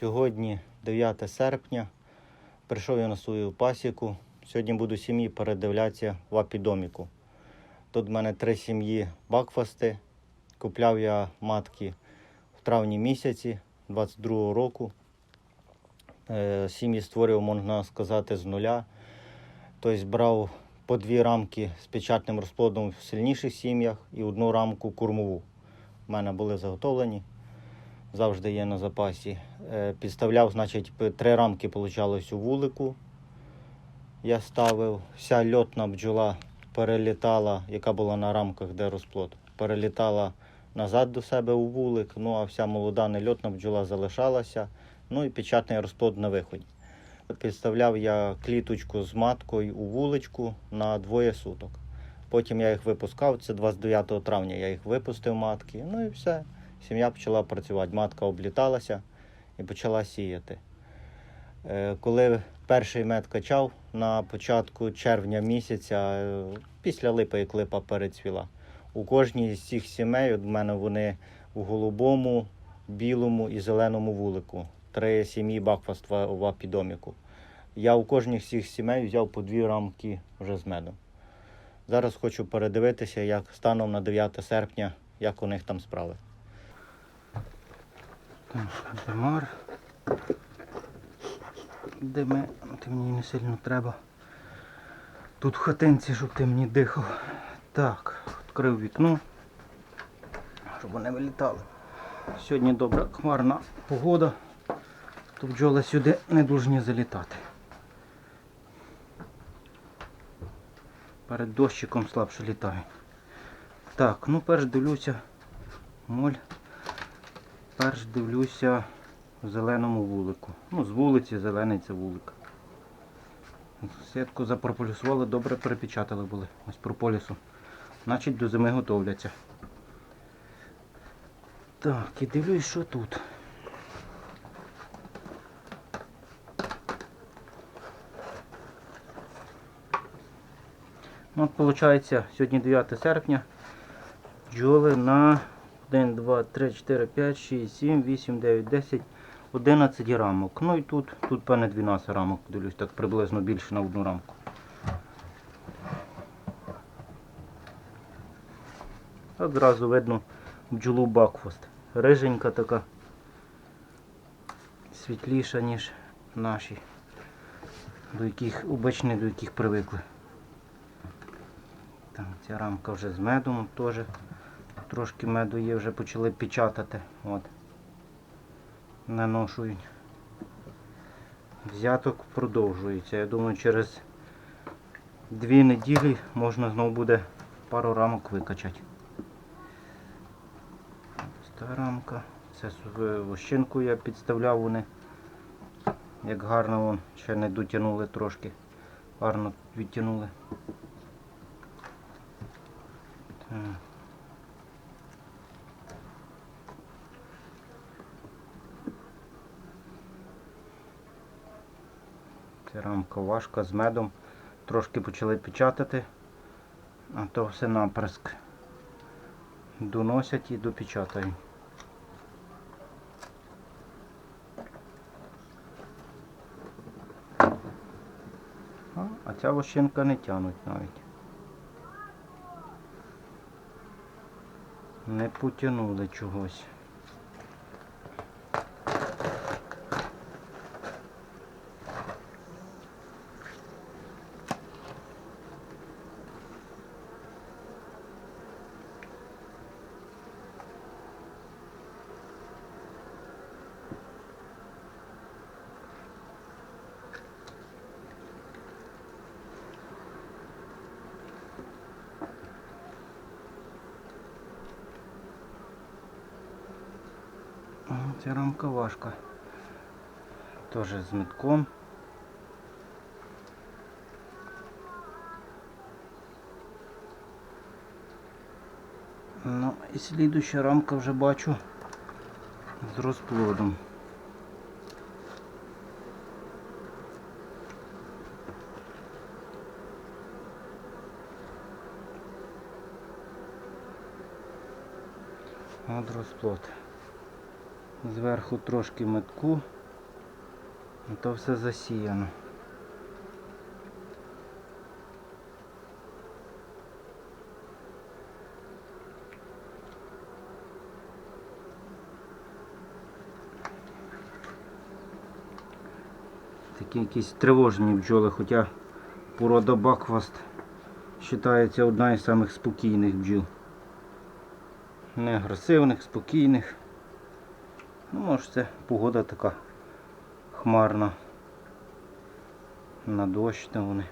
Сьогодні 9 серпня. Прийшов я на свою пасіку. Сьогодні буду сім'ї передивлятися в апідоміку. Тут в мене три сім'ї бакфасти. Купляв я матки в травні місяці 22-го року. Е, Сім'ї створював, можна сказати, з нуля. Тобто брав по дві рамки з печатним розплодом в сильніших сім'ях і одну рамку кормову. У мене були заготовлені, завжди є на запасі. Е, Підставляв, значить, три рамки получалось у вулику. Я ставив. Вся льотна бджола перелітала, яка була на рамках, де розплод, перелітала назад до себе у вулик. Ну а вся молода нельотна бджола залишалася. Ну і печатний розплод на виході. Підставляв я кліточку з маткою у вуличку на двоє суток. Потім я їх випускав, це 29 травня я їх випустив матки. Ну і все. Сім'я почала працювати. Матка обліталася і почала сіяти. Е, Коли перший мед качав на початку червня місяця, е, після липи, як липа перецвіла, у кожній з цих сімей, в мене вони у голубому, білому і зеленому вулику. Три сім'ї бакфаст в в апідоміку. Я у кожній з цих сімей взяв по дві рамки вже з медом. Зараз хочу передивитися, як станом на 9 серпня, як у них там справи. Демар. Дими, ти мені не сильно треба. Тут в хатинці, щоб ти мені дихав. Так, відкрив вікно, щоб вони вилітали. Сьогодні добра хмарна погода, то бджоли сюди не повинні залітати. Перед дощиком слабше літають. Так, ну перш дивлюся, моль. Перш дивлюся в зеленому вулику. Ну, з вулиці, зелений це вулик. Сітку запрополісували, добре перепечатали були. Ось прополісу. Значить до зими готовляться. Так, і дивлюсь, що тут. Ну, от, виходить, сьогодні 9 серпня. Бджоли на 1, 2, 3, 4, 5, 6, 7, 8, 9, 10, 11 рамок. Ну і тут, тут певне 12 рамок, дивлюсь, так приблизно більше на одну рамку. Одразу видно бджолу Бакфост. Риженька така, світліша, ніж наші, до яких, обичні, до яких привикли. Так, ця рамка вже з медом теж. Трошки меду є, вже почали печатати. От. Наношують. Взяток продовжується. Я думаю, через дві неділі можна знову буде пару рамок викачати. Ось та рамка. Це вощинку я підставляв вони. Як гарно вон, ще не дотягнули трошки. Гарно відтягнули. Так. Рамка з медом. Трошки почали печатати, а то все наприск. Доносять і допечатають. А ця лощинка не тянуть навіть. Не потягнули чогось. Ця рамка важка. Теж з метком. Ну і слідуща рамка вже бачу з розплодом. От розплод. Зверху трошки метку. Ну, То все засіяно. Такі якісь тривожні бджоли, хоча порода Бакфаст вважається одна із самих спокійних бджіл. Не агресивних, спокійних. Ну, може це погода така хмарна. На дощ там вони.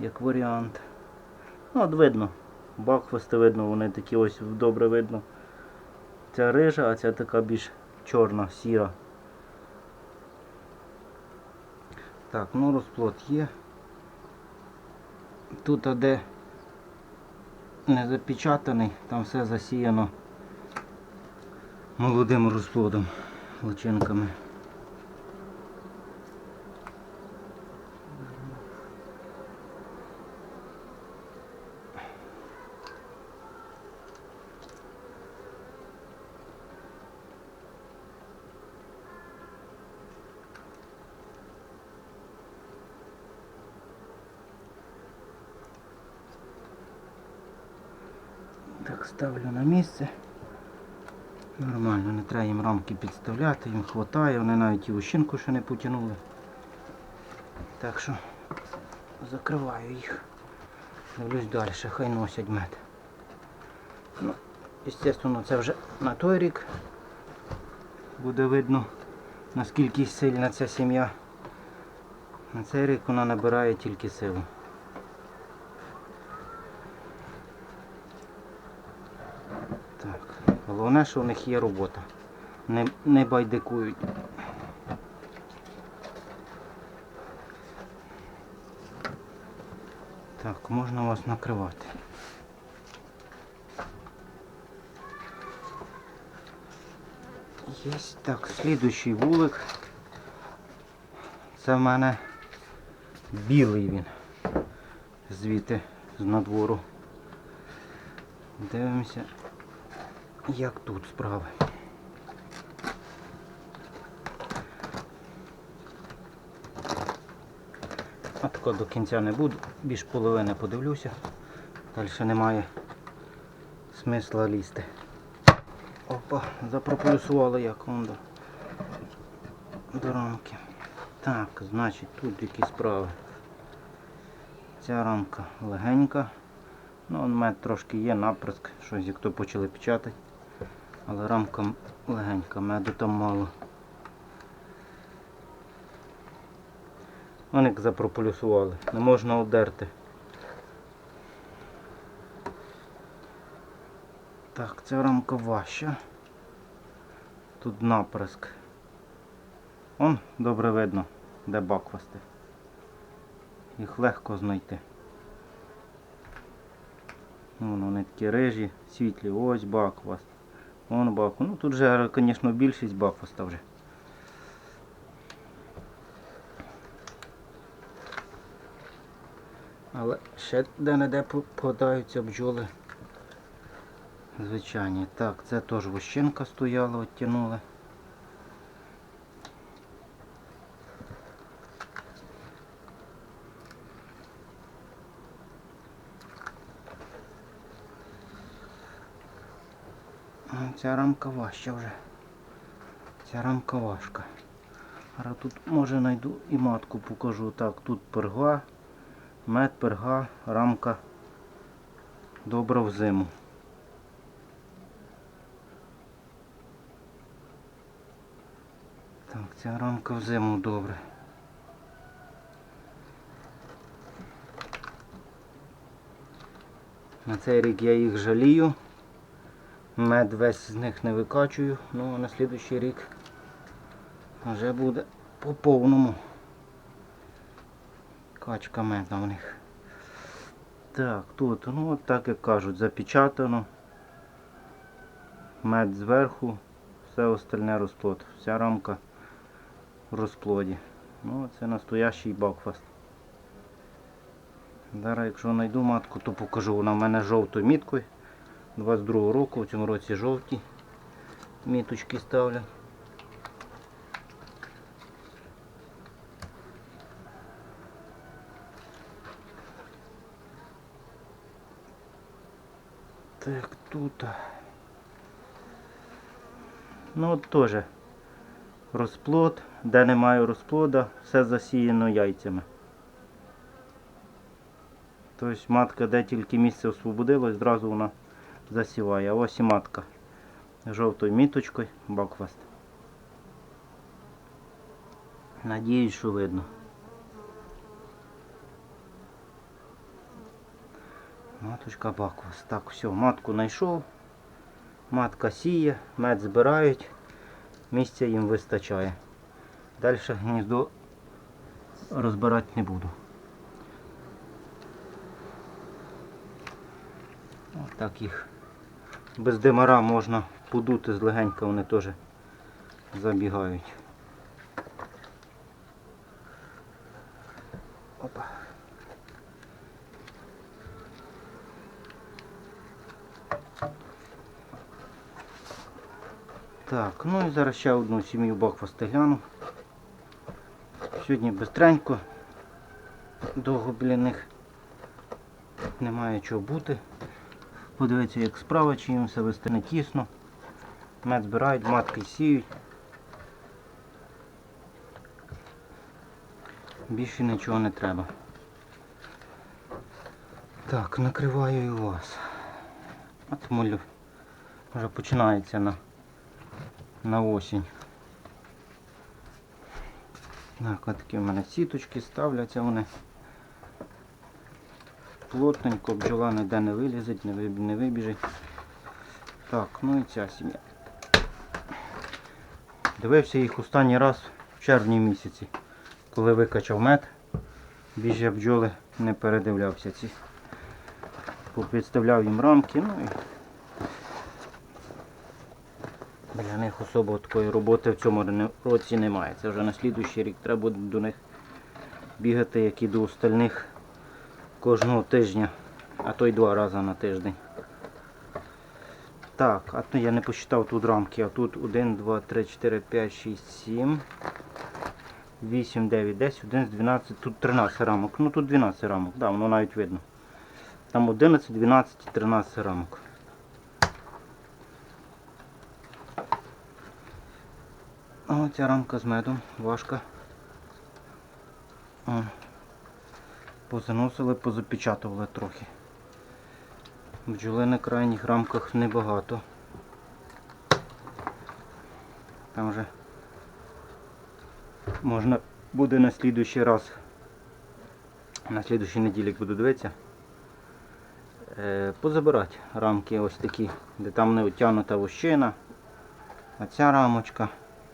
Як варіант. Ну, от видно. Бакфасти видно, вони такі ось добре видно. Ця рижа, а ця така більш чорна, сіра. Так, ну розплод є. Тут де не запечатаний, там все засіяно молодим розплодом, личинками. Так, ставлю на місце. Нормально, не треба їм рамки підставляти, їм вистачає, вони навіть і ущинку ще не потягнули. Так що закриваю їх. Дивлюсь далі, хай носять мед. Ну, Естественно, це вже на той рік буде видно, наскільки сильна ця сім'я. На цей рік вона набирає тільки силу. Так. Головне, що в них є робота. Не, не байдикують. Так, можна вас накривати. Є так, слідуючий вулик. Це в мене білий він. Звідти з надвору. Дивимося, як тут справи. А тако до кінця не буду, більш половини подивлюся. Далі немає смисла лізти. Опа, запроплюсували як до, до рамки. Так, значить тут які справи. Ця рамка легенька. Ну, он мед трошки є, наприск, щось як то почали печатати. Але рамка легенька, меду там мало. Вони як запрополюсували, не можна одерти. Так, ця рамка важча. Тут наприск. Он добре видно, де баквасти. Їх легко знайти. Ну, вони такі рижі, світлі, ось бакваст. Вон бак. Ну тут же, звісно, більшість бакваста вже. Але ще де-не-де попадаються бджоли. Звичайні. Так, це теж вощинка стояла, оттянули. Ця рамка важча вже. Ця рамка важка. Зараз тут може знайду і матку покажу. Так, тут перга, мед, перга, рамка добра в зиму. Так, ця рамка в зиму добре. На цей рік я їх жалію. Мед весь з них не викачую, ну а на слідуючий рік вже буде по повному. Качка меда в них. Так, тут, ну от так як кажуть, запечатано. Мед зверху, все остальне розплод. Вся рамка в розплоді. Ну, це настоящий бакфаст. Зараз, якщо знайду матку, то покажу. Вона в мене жовтою міткою. 22 року, в цьому році жовті міточки ставлю. Так, тут. Ну от теж розплод, де немає розплода, все засіяно яйцями. Тобто матка, де тільки місце освободилось, зразу вона засіває. Ось і матка жовтою міточкою бакфаст. Надіюсь, що видно. Маточка бакфаст. Так, все, матку знайшов. Матка сіє, мед збирають, місця їм вистачає. Далі гніздо розбирати не буду. Так їх без димара можна подути злегенька, вони теж забігають. Так, ну і зараз ще одну сім'ю бакфасти гляну. Сьогодні бистренько, довго біля них немає чого бути. Подивіться, як справа, чи їм все вести не тісно. Мед збирають, матки сіють. Більше нічого не треба. Так, накриваю і вас. От молю. Вже починається на, на осінь. Так, такі в мене сіточки ставляться вони. Плотненько, бджола ніде не вилізить, не, не вибіжить. Так, ну і ця сім'я. Дивився їх останній раз в червні місяці, коли викачав мед. Більше бджоли не передивлявся ці. Попідставляв їм рамки, ну і для них особо такої роботи в цьому році немає. Це вже на слідуючий рік треба буде до них бігати, як і до остальних кожного тижня, а то й два рази на тиждень. Так, а то я не посчитав тут рамки, а тут 1, 2, 3, 4, 5, 6, 7, 8, 9, 10, 11, 12, тут 13 рамок. Ну тут 12 рамок, да, воно навіть видно. Там 11, 12, 13 рамок. О, ця рамка з медом, важка. О, позаносили, позапечатували трохи. Бджоли на крайніх рамках небагато. Там вже можна буде на слідуючий раз, на слідуючій неділі, як буду дивитися, е, позабирати рамки ось такі, де там не отягнута вощина. А ця рамочка,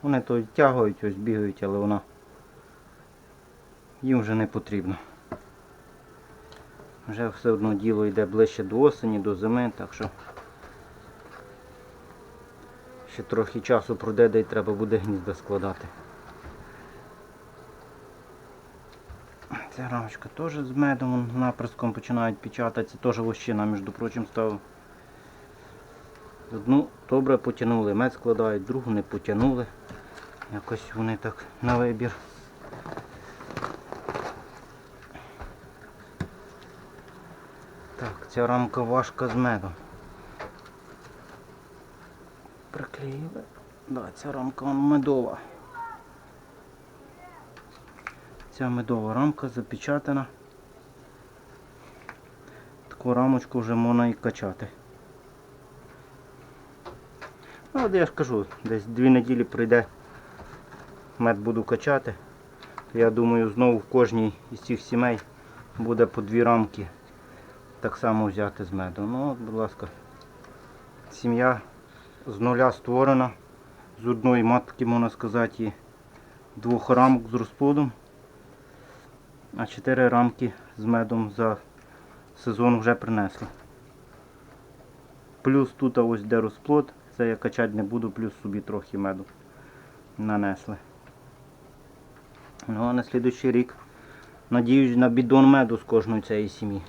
вони то тягують, ось бігають, але вона їм вже не потрібно. Вже все одно діло йде ближче до осені, до зими, так що ще трохи часу пройде, де й треба буде гнізда складати. Ця рамочка теж з медом наприском починають печататися, теж вощина, між прочим, ставив. Одну добре потягнули, мед складають, другу не потягнули. Якось вони так на вибір. Так, ця рамка важка з медом. Приклеїли. Да, ця рамка медова. Ця медова рамка запечатана. Таку рамочку вже можна і качати. Ну, от я ж кажу, десь дві неділі прийде, мед буду качати. Я думаю, знову в кожній із цих сімей буде по дві рамки так само взяти з меду. Ну, будь ласка, сім'я з нуля створена, з одної матки, можна сказати, двох рамок з розплодом, а чотири рамки з медом за сезон вже принесли. Плюс тут ось де розплод, це я качати не буду, плюс собі трохи меду нанесли. Ну а на слідуючий рік надіюсь на бідон меду з кожної цієї сім'ї.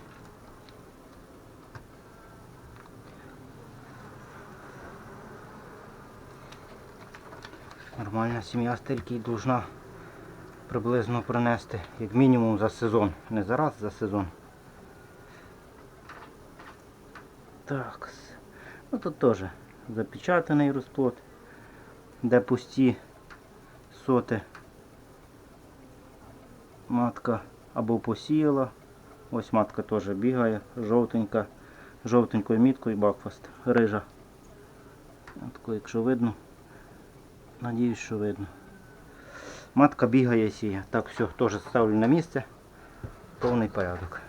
Нормальна сім'я стільки й должна приблизно принести, як мінімум за сезон. Не за раз, за сезон. Так. Ну тут теж запечатаний розплод, де пусті соти. Матка або посіяла. Ось матка теж бігає, жовтенька, жовтенькою міткою бакфаст, рижа. Отако, якщо видно. Надіюсь, що видно. Матка бігає сіє. Так, все, теж ставлю на місце. Повний порядок.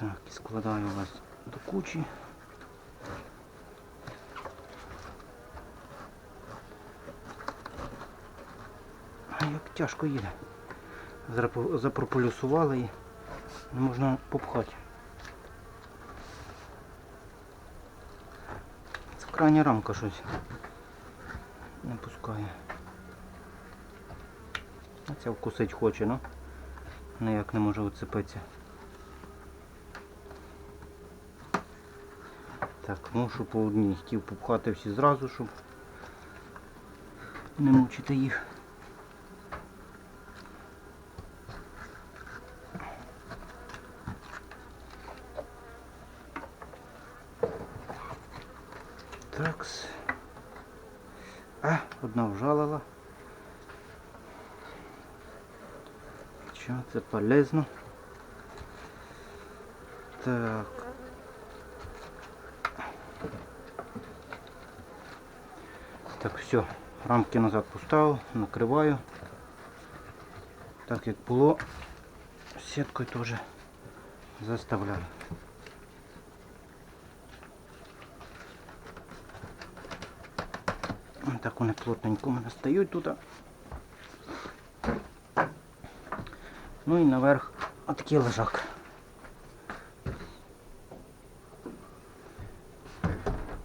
Так, і складаю вас до кучі. А як тяжко їде. Запро- Запрополюсували і не можна попхати. Це крайня рамка щось. Не пускає. Ця вкусить хоче, ну ніяк не може оцепитися. Так, мушу по одній. Хотів попхати всі зразу, щоб не мучити їх. Такс. А, одна вжалила. Що, це полезно. Так. Так, все, рамки назад поставив, накриваю. Так як було, сіткою теж заставляю. Так вони плотненько у мене тут. Ну і наверх отакий лежак.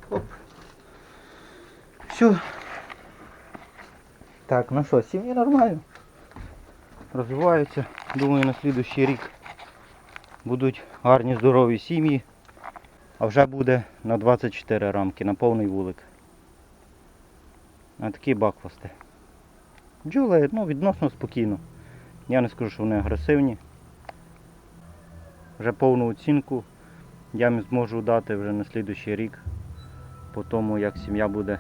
Оп. Все. Так, ну що, сім'ї нормально. Розвиваються. Думаю, на слідущий рік будуть гарні здорові сім'ї. А вже буде на 24 рамки, на повний вулик. А такі бакфасти. Бджоли ну, відносно спокійно. Я не скажу, що вони агресивні. Вже повну оцінку я зможу дати вже на слідуючий рік, по тому як сім'я буде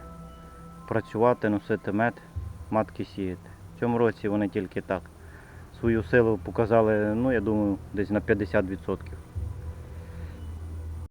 працювати, носити мед, матки сіяти. В цьому році вони тільки так. Свою силу показали, ну я думаю, десь на 50%.